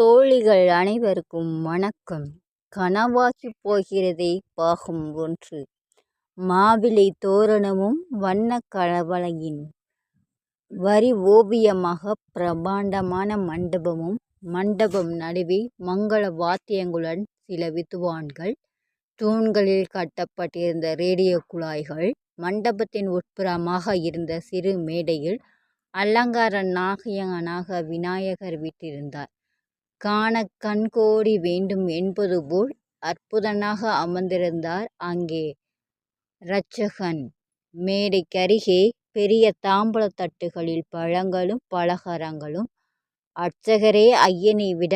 தோழிகள் அனைவருக்கும் வணக்கம். கனவாகிப் போகிறதே பாகம் ஒன்று. மாவிலை தோரணமும் வண்ண கலவலையின் வரி ஓவியமாக பிரமாண்டமான மண்டபமும் மண்டபம் நடுவே மங்கள வாத்தியங்களுடன் சில வித்துவான்கள் தூண்களில் கட்டப்பட்டிருந்த ரேடியோ குழாய்கள் மண்டபத்தின் உட்புறமாக இருந்த சிறு மேடையில் அலங்கார நாகயனாக விநாயகர் விட்டிருந்தார் காணக் கண்கோடி வேண்டும் என்பது போல் அற்புதனாக அமர்ந்திருந்தார் அங்கே. இரட்சகன் மேடைக்கருகே பெரிய தாம்பூலத் தட்டுகளில் பழங்களும் பலகாரங்களும் அர்ச்சகரே ஐயனை விட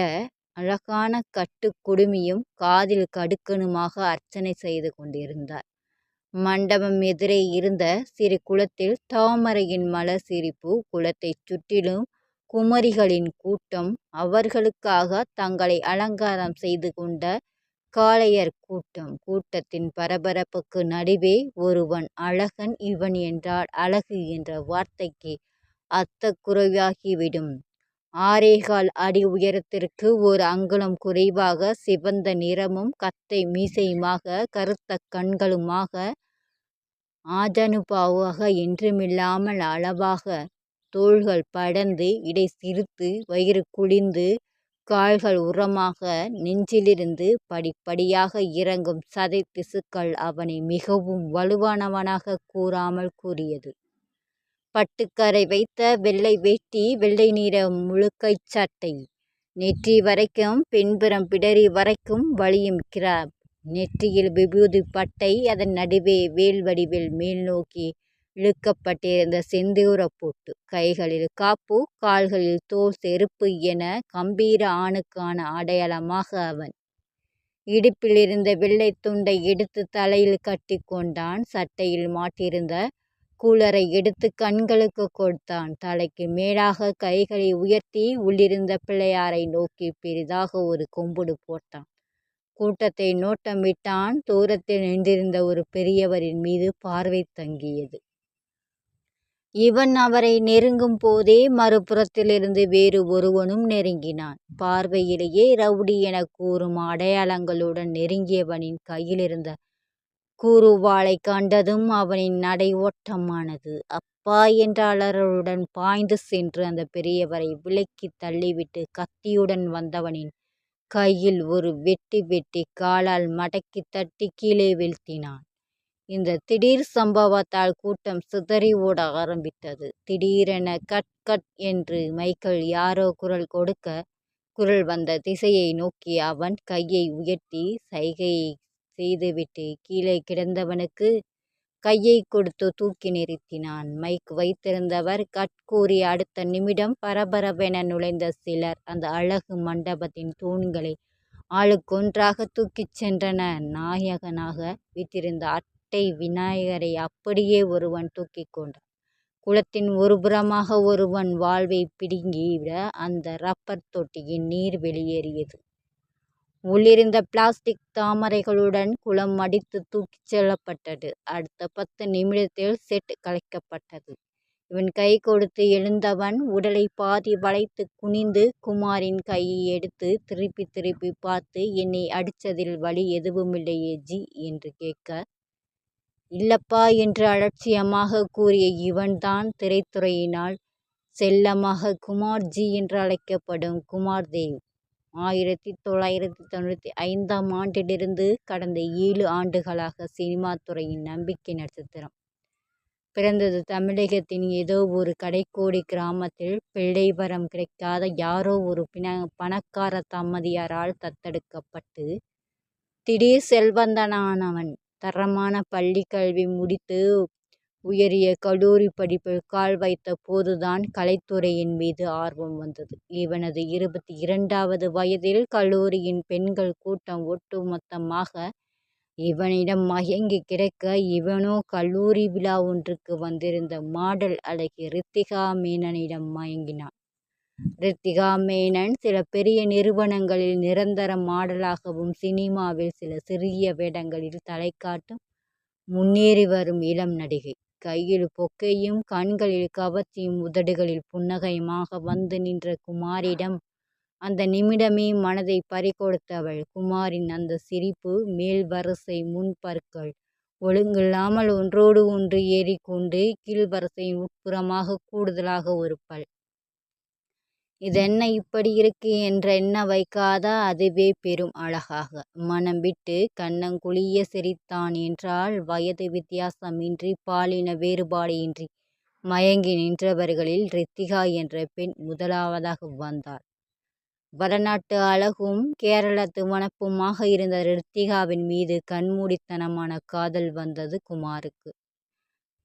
அழகான கட்டுக் குடுமியும் காதில் கடுக்கனுமாக அர்ச்சனை செய்து கொண்டிருந்தார். மண்டபம் எதிரே இருந்த சிறு குளத்தில் தாமரையின் மலர் சிரிப்பு குளத்தைச் சுற்றிலும் குமரிகளின் கூட்டம் அவர்களுக்காக தங்களை அலங்காரம் செய்து கொண்ட காளையர் கூட்டம். கூட்டத்தின் பரபரப்புக்கு நடுவே ஒருவன் அழகன் இவன் என்றால் அழகு என்ற வார்த்தைக்கு அர்த்தக்குறைவாகிவிடும் ஆறேகால் அடி உயரத்திற்கு ஒரு அங்குலம் குறைவாக சிவந்த நிறமும் கத்தை மீசையுமாக கருத்த கண்களுமாக ஆஜனுபாவாக என்றுமில்லாமல் அளவாக தோள்கள் படர்ந்து இடை சிறுத்து வயிறு குழிந்து கால்கள் உரமாக நெஞ்சிலிருந்து படிப்படியாக இறங்கும் சதை திசுக்கள் அவனை மிகவும் வலுவானவனாக கூறாமல் கூறியது. பட்டுக்கரை வைத்த வெள்ளை வேட்டி வெள்ளை நிற முழுக்கைச் சட்டை நெற்றி வரைக்கும் பின்புறம் பிடரி வரைக்கும் வழியும் கிராப் நெற்றியில் விபூதி பட்டை அதன் நடுவே வேல் வடிவில் மேல்நோக்கி இழுக்கப்பட்டிருந்த செந்தூரப் பொட்டு. கைகளில் காப்பு கால்களில் தோல் செருப்பு என கம்பீர ஆணுக்கான அடையாளமாக அவன். இடுப்பிலிருந்த வெள்ளைத் துண்டை எடுத்து தலையில் கட்டி கொண்டான். சட்டையில் மாட்டியிருந்த கூலரை எடுத்து கண்களுக்கு கொடுத்தான். தலைக்கு மேலாக கைகளை உயர்த்தி உள்ளிருந்த பிள்ளையாரை நோக்கி பெரிதாக ஒரு கொம்புடு போட்டான். கூட்டத்தை நோட்டமிட்டான். தூரத்தில் நின்றிருந்த ஒரு பெரியவரின் மீது பார்வை தங்கியது. இவன் அவரை நெருங்கும் போதே மறுபுறத்திலிருந்து வேறு ஒருவனும் நெருங்கினான். பார்வையிலேயே ரவுடி எனக் கூறும் அடையாளங்களுடன் நெருங்கியவனின் கையிலிருந்த கூறுவாளைக் கண்டதும் அவனின் நடை ஓட்டமானது. அப்பா என்ற அலறலுடன் பாய்ந்து சென்று அந்த பெரியவரை விலக்கித் தள்ளிவிட்டு கத்தியுடன் வந்தவனின் கையில் ஒரு வெட்டி வெட்டி காலால் மடக்கித் தட்டி கீழே வீழ்த்தினான். இந்த திடீர் சம்பவத்தால் கூட்டம் சிதறி ஓட ஆரம்பித்தது. திடீரென கட் கட் என்று மைக்கில் யாரோ குரல் கொடுக்க குரல் வந்த திசையை நோக்கி அவன் கையை உயர்த்தி சைகை செய்துவிட்டு கீழே கிடந்தவனுக்கு கையை கொடுத்து தூக்கி நிறுத்தினான். மைக் வைத்திருந்தவர் கட் கூறி அடுத்த நிமிடம் பரபரவென நுழைந்த சிலர் அந்த அழகு மண்டபத்தின் தூண்களை ஆளுக்கொன்றாக தூக்கிச் சென்றன நாயகனாக வீற்றிருந்த அட்டை விநாயகரை அப்படியே ஒருவன் தூக்கிக் கொண்டான். குளத்தின் ஒருபுறமாக ஒருவன் வாழ்வை பிடுங்கிவிட அந்த ரப்பர் தொட்டியின் நீர் வெளியேறியது. உள்ளிருந்த பிளாஸ்டிக் தாமரைகளுடன் குளம் அடித்து தூக்கிச் செல்லப்பட்டது. அடுத்த பத்து நிமிடத்தில் செட் கலைக்கப்பட்டது. இவன் கை கொடுத்து எழுந்தவன் உடலை பாதி வளைத்து குனிந்து குமாரின் கையை எடுத்து திருப்பி திருப்பி பார்த்து என்னை அடித்ததில் வலி எதுவுமில்லையே ஜி என்று கேட்க இல்லப்பா என்று அலட்சியமாக கூறிய இவன்தான் திரைத்துறையினால் செல்லமாக குமார்ஜி என்று அழைக்கப்படும் குமார் தேவ் ஆயிரத்தி தொள்ளாயிரத்தி தொண்ணூற்றி ஐந்தாம் ஆண்டிலிருந்து கடந்த ஏழு ஆண்டுகளாக சினிமா துறையின் நம்பிக்கை நட்சத்திரம். பிறந்தது தமிழகத்தின் ஏதோ ஒரு கடைக்கோடி கிராமத்தில் பிள்ளை வரம் கிடைக்காத யாரோ ஒரு பிண பணக்கார தம்பதியரால் தத்தெடுக்கப்பட்டு திடீர் செல்வந்தனானவன். தரமான பள்ளி கல்வி முடித்து உயரிய கல்லூரி படிப்பில் கால் வைத்த போதுதான் கலைத்துறையின் மீது ஆர்வம் வந்தது. இவனது இருபத்தி இரண்டாவது வயதில் கல்லூரியின் பெண்கள் கூட்டம் ஒட்டுமொத்தமாக இவனிடம் மயங்கி கிடக்க இவனோ கல்லூரி விழா ஒன்றுக்கு வந்திருந்த மாடல் அழகி ரித்திகா மேனனிடம் மயங்கினான். ரித்திகா மேனன் சில பெரிய நிறுவனங்களில் நிரந்தர மாடலாகவும் சினிமாவில் சில சிறிய வேடங்களில் தலை காட்டும் முன்னேறி வரும் இளம் நடிகை. கையில் பொக்கையும் கண்களில் கவர்ச்சியும் உதடுகளில் புன்னகையுமாக வந்து நின்ற குமாரிடம் அந்த நிமிடமே மனதை பறிகொடுத்தவள். குமாரின் அந்த சிரிப்பு மேல் வரிசை முன் பற்கள் ஒழுங்கில்லாமல் ஒன்றோடு ஒன்று ஏறிக்கொண்டு கீழ்வரிசையின் உட்புறமாக கூடுதலாக ஒரு பல். இதென்ன இப்படி இருக்கு என்ற எண்ண வைக்காதா அதுவே பெரும் அழகாக. மனம் விட்டு கண்ணங்குழிய சிரித்தான் என்றால் வயது வித்தியாசமின்றி பாலின வேறுபாடு இன்றி மயங்கி நின்றவர்களில் ரித்திகா என்ற பெண் முதலாவதாக வந்தாள். வடநாட்டு அழகும் கேரளத்து மணப்புமாக இருந்த ரித்திகாவின் மீது கண்மூடித்தனமான காதல் வந்தது குமாருக்கு.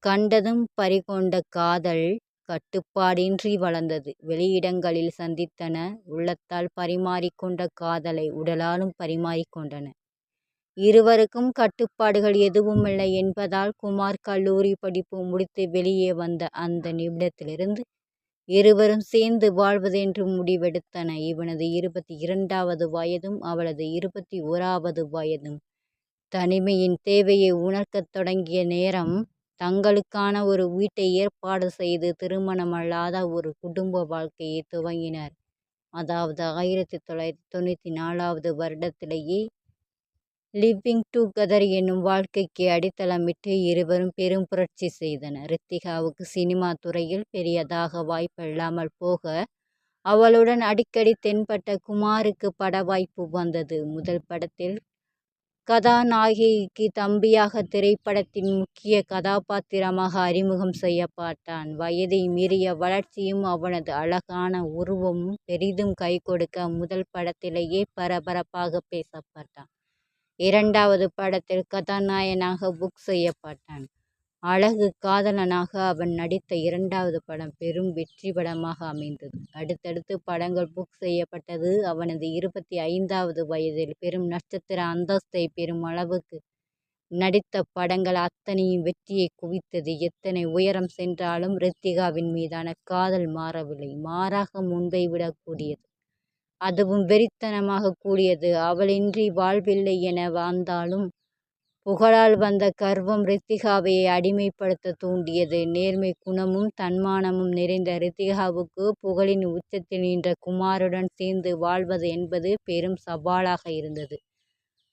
கண்டதும் பறிகொண்ட காதல் கட்டுப்பாடின்றி வளர்ந்தது. வெளியிடங்களில் சந்தித்தன உள்ளத்தால் பரிமாறிக்கொண்ட காதலை உடலாலும் பரிமாறிக்கொண்டன. இருவருக்கும் கட்டுப்பாடுகள் எதுவுமில்லை என்பதால் குமார் கல்லூரி படிப்பு முடித்து வெளியே வந்த அந்த நிமிடத்திலிருந்து இருவரும் சேர்ந்து வாழ்வதென்று முடிவெடுத்தன. இவனது இருபத்தி இரண்டாவது வயதும் அவளது இருபத்தி ஓராவது வயதும் தனிமையின் தேவையை உணர்க்கத் தொடங்கிய நேரம் தங்களுக்கான ஒரு வீட்டை ஏற்பாடு செய்து திருமணமல்லாத ஒரு குடும்ப வாழ்க்கையை துவங்கினர். அதாவது ஆயிரத்தி தொள்ளாயிரத்தி தொண்ணூற்றி நாலாவது வருடத்திலேயே லிவிங் டுகெதர் என்னும் வாழ்க்கைக்கு அடித்தளமிட்டு இருவரும் பெரும் புரட்சி செய்தனர். ரித்திகாவுக்கு சினிமா துறையில் பெரியதாக வாய்ப்பில்லாமல் போக அவளுடன் அடிக்கடி தென்பட்ட குமாருக்கு பட வாய்ப்பு வந்தது. முதல் படத்தில் கதாநாயகிக்கு தம்பியாக திரைப்படத்தின் முக்கிய கதாபாத்திரமாக அறிமுகம் செய்யப்பட்டான். வயதை மீறிய வளர்ச்சியும் அவனது அழகான உருவமும் பெரிதும் கை கொடுக்க முதல் படத்திலேயே பரபரப்பாக பேசப்பட்டான். இரண்டாவது படத்தில் கதாநாயகனாக புக் செய்யப்பட்டான். அழகு காதலனாக அவன் நடித்த இரண்டாவது படம் பெரும் வெற்றி படமாக அமைந்தது. அடுத்தடுத்து படங்கள் புக் செய்யப்பட்டது. அவனது இருபத்தி ஐந்தாவது வயதில் பெரும் நட்சத்திர அந்தஸ்தை பெறும் அளவுக்கு நடித்த படங்கள் அத்தனையும் வெற்றியை குவித்தது. எத்தனை உயரம் சென்றாலும் ரித்திகாவின் மீதான காதல் மாறவில்லை. மாறாக முன்பை விடக்கூடியது அதுவும் வெறித்தனமாக கூடியது. அவளின்றி வாழ்வில்லை என வாழ்ந்தாலும் புகழால் வந்த கர்வம் ரித்திகாவை அடிமைப்படுத்த தூண்டியது. நேர்மை குணமும் தன்மானமும் நிறைந்த ரித்திகாவுக்கு புகழின் உச்சத்தில் நின்ற குமாருடன் சேர்ந்து வாழ்வது என்பது பெரும் சவாலாக இருந்தது.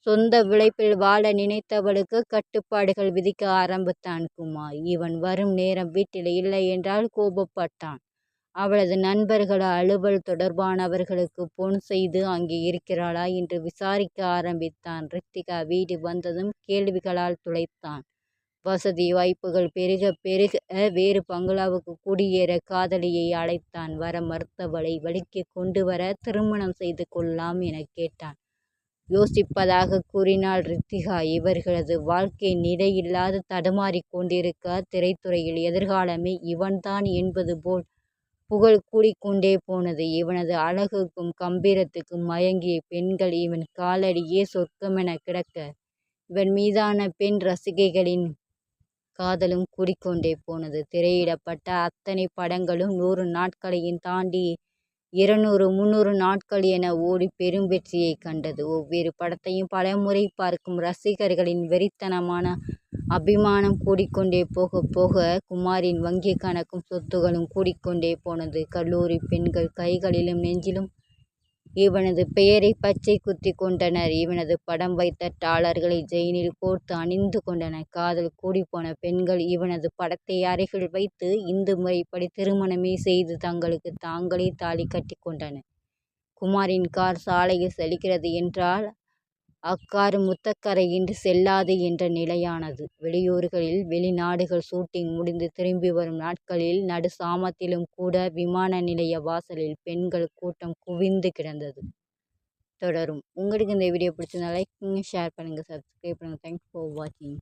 சொந்த விளைப்பில் வாழ நினைத்தவளுக்கு கட்டுப்பாடுகள் விதிக்க ஆரம்பித்தான் குமார். இவன் வரும் நேரம் வீட்டில் இல்லை என்றால் கோபப்பட்டான். அவளது நண்பர்கள் அலுவல் தொடர்பானவர்களுக்கு போன் செய்து அங்கே இருக்கிறாளா என்று விசாரிக்க ஆரம்பித்தான். ரித்திகா வீடு வந்ததும் கேள்விகளால் துளைத்தான். வசதி வாய்ப்புகள் பெருக பெருக வேறு பங்களாவுக்கு குடியேற காதலியை அழைத்தான். வர மறுத்தவளை வழிக்கு கொண்டு வர திருமணம் செய்து கொள்ளலாம் என கேட்டான். யோசிப்பதாக கூறினாள் ரித்திகா இவர்களது வாழ்க்கை நிலையில்லாது தடுமாறிக் கொண்டிருக்க திரைத்துறையில் எதிர்காலமே இவன்தான் என்பது போல் புகழ் கூடிக்கொண்டே போனது. இவனது அழகுக்கும் கம்பீரத்துக்கும் மயங்கிய பெண்கள் இவன் காலடியே சொர்க்கமெனக் கிடக்க, இவன் மீதான பெண் ரசிகைகளின் காதலும் கூடிக்கொண்டே போனது. திரையிடப்பட்ட அத்தனை படங்களும் நூறு நாட்களையும் தாண்டி இருநூறு முந்நூறு நாட்கள் என ஓடி பெரும் வெற்றியைக் கண்டது. ஒவ்வொரு படத்தையும் பலமுறை பார்க்கும் ரசிகர்களின் வெறித்தனமான அபிமானம் கூடிக்கொண்டே போக போக குமாரின் வங்கிக் கணக்கும் சொத்துகளும் கூடிக்கொண்டே போனது. கல்லூரி பெண்கள் கைகளிலும் நெஞ்சிலும் இவனது பெயரை பச்சை குத்தி கொண்டனர். இவனது படம் வைத்த டாலர்களை ஜெயினில் கோர்த்து அணிந்து கொண்டனர். காதல் கூடிப்போன பெண்கள் இவனது படத்தை அருகில் வைத்து இந்து முறைப்படி திருமணமே செய்து தங்களுக்கு தாங்களே தாலி கட்டி கொண்டனர். குமாரின் கார் சாலையில் செல்கிறது என்றால் அக்காறு முத்தக்கரையின்றி செல்லாது என்ற நிலையானது. வெளியூர்களில் வெளிநாடுகள் ஷூட்டிங் முடிந்து திரும்பி வரும் நாட்களில் நடு சாமத்திலும் கூட விமான நிலைய வாசலில் பெண்கள் கூட்டம் குவிந்து கிடந்தது. தொடரும். உங்களுக்கு இந்த வீடியோ பிடிச்சிருந்தா லைக் பண்ணுங்க, ஷேர் பண்ணுங்க, சப்ஸ்கிரைப் பண்ணுங்க. தேங்க்ஸ் ஃபார் வாட்சிங்.